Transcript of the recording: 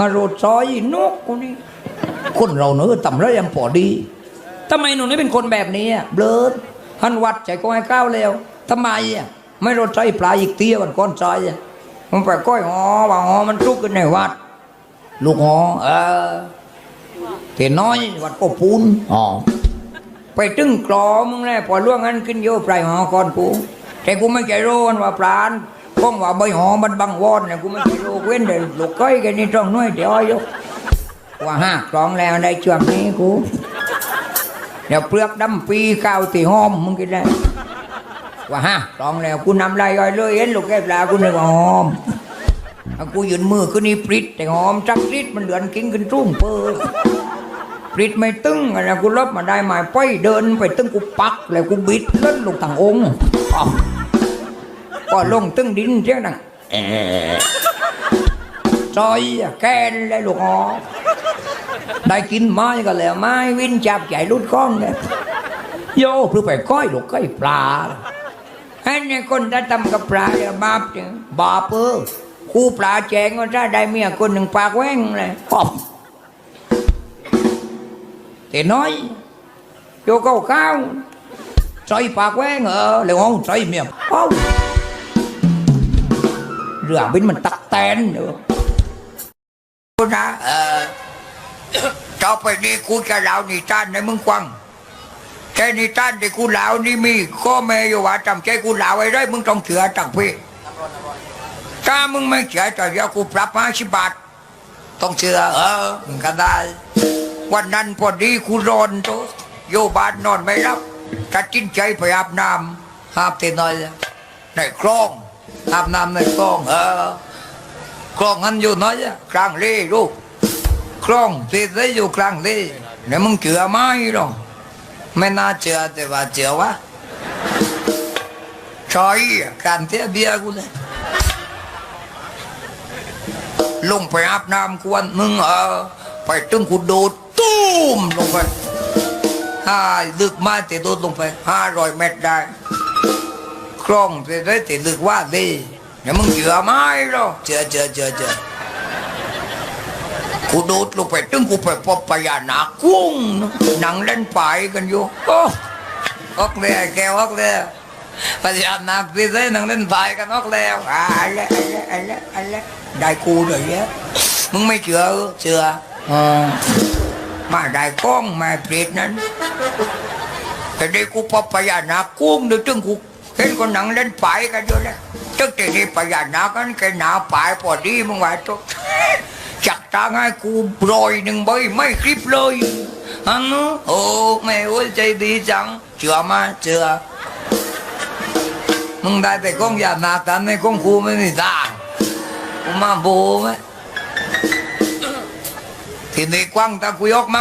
อารมณ์ซอยนกกูนี่คนเราเนื้อต่ำแล้วยังพอดีทำไมหนูนี่เป็นคนแบบนี้อะเบลอหันวัดใจก็ให้ก้าวแล้วทำไมอะไม่รถใจปลาอีกเตี้ยวันก้อนใจอะมันไปก้อยหอว่าหอมันทุกข์กันในวัด ลูกหอเออเทน้อยวัดก็ปูนอ๋อไปตึ้งกรอมึงแน่พอล่วงนั้นขึ้นโยปลายหอก่อนกูแต่กูไม่ใจรู้ว่าปลาน้องว่าใบหอมันบังวอนเนี่ยกูไม่ใจรู้เว้นเดี๋ยลูกก้อยกันนี่ต้องน้อยเดี๋ยวอายุว่าห้ากรองแล้วได้ช่วงนี้กูเดี๋ยวเปลือกดำปีข้าวตีหอมมึงกินได้ว่าห้ากรองแล้วกูนำลายย่อยเลยเห็นลูกแก้วปลากูนึกว่าหอมกูยืนมือขึ้นนี่ปริดแต่หอมจักปริดมันเหลือนกินกันรุ่งเปิดปริดไม่ตึงอะไรกูลบมาได้หมายไปเดินไปตึงกูปักแล้วกูบิดเล่นลงต่างองค์ ก็ลงตึงดินเที่ยงนังเออซอยอะแกนเลยลูกอ๋อได้กินไม้ก็แล้วไม้วินจับใหญ่รุดข้องเลยโย่เพื่อไปก้อยลูกก้อยปลาไอ้เนี่ยคนที่ทำกับปลาเนี่ยบาปเนี่ยบาปเออคู่ปลาแจงก็ถ้าได้เมียคนหนึ่งปากแว้งเลยอ้าว เรือบินมันตักแตนเนอะนะเออต่อไปนี้กูจะเล่านิทานในมึงฟังแค่นิทานที่กูเล่านี่มีก็แม่อยู่ว่าจำใจกูเล่าไว้ได้มึงต้องเชื่อจังพี่ถ้ามึงไม่เชื่อต่อเดี๋ยวกูปรับห้าสิบบาทต้องเชื่อเออมึงก็ได้ วันนั้นพอดีกูร้อนตัวโยบานนอนไม่รับตัดจินใจไปอาบน้ำอาบเตนน้อยในคลอง อาบน้ำในคลองเออคลองนั้นอยู่น้อยกลางเล่ลูกคลองที่ได้อยู่กลางเล่เนี่ยมึงเชื่อไหมหรอไม่น่าเชื่อแต่ว่าเชื่อวะชอยการเทียเบียกูเลยลงไปอาบน้ำกวนมึงเออไปตึงกูโดดตุ้มลงไปห้าลึกมาแต่โดดลงไปห้าร้อยเมตรได้ คล่องแต่ได้แต่ลึกว่าดีเนี่ยมึงเชื่อไหมหรอเชื่อเชื่อเชื่อเชื่อกูโดดลงไปตึงกูไปพบพญานาคกุ้งหนังเล่นไปกันอยู่โอ้ออกเลยแกออกเลยพญานาคพี่เส้นหนังเล่นไปกันออกแล้วอ่าอะไรอะไรอะไรอะไรได้กูเลยเนี่ยมึงไม่เชื่อเชื่ออมาได้กล้องมาเปรตนั้นแต่ได้กูพบพญานาคกุ้งเดี๋ยวจึงกู เห็นคนหนังเล่นไปกันอยู่แล้วจึงแต่นี่พญานากันแกหนาไปพอดีมึงว่าตัวจักตางให้กูโปรยหนึ่งใบไม่คลิปเลยฮันนูโอ้แม่โอ้ยใจดีจังเชื่อมาเชื่อมึงได้แต่ก้องยาหนาคแต่ในกล้องกูไม่มีทางมาโบไหมทีนี้กว้างตะกุยออกมา